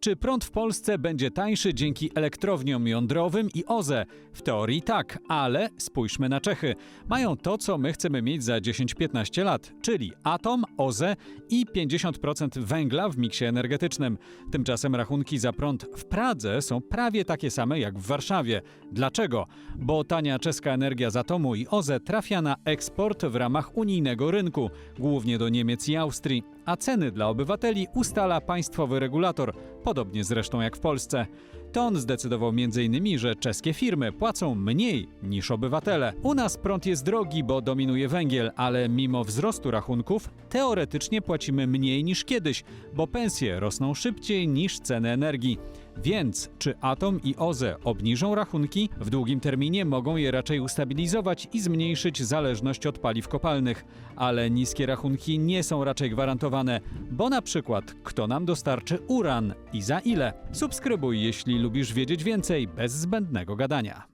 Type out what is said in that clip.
Czy prąd w Polsce będzie tańszy dzięki elektrowniom jądrowym i OZE? W teorii tak, ale spójrzmy na Czechy. Mają to, co my chcemy mieć za 10-15 lat, czyli atom, OZE i 50% węgla w miksie energetycznym. Tymczasem rachunki za prąd w Pradze są prawie takie same jak w Warszawie. Dlaczego? Bo tania czeska energia z atomu i OZE trafia na eksport w ramach unijnego rynku, głównie do Niemiec i Austrii, a ceny dla obywateli ustala państwowy regulator, podobnie zresztą jak w Polsce. To on zdecydował m.in., że czeskie firmy płacą mniej niż obywatele. U nas prąd jest drogi, bo dominuje węgiel, ale mimo wzrostu rachunków teoretycznie płacimy mniej niż kiedyś, bo pensje rosną szybciej niż ceny energii. Więc czy Atom i OZE obniżą rachunki? W długim terminie mogą je raczej ustabilizować i zmniejszyć zależność od paliw kopalnych. Ale niskie rachunki nie są raczej gwarantowane, bo na przykład kto nam dostarczy uran i za ile? Subskrybuj, jeśli lubisz wiedzieć więcej bez zbędnego gadania.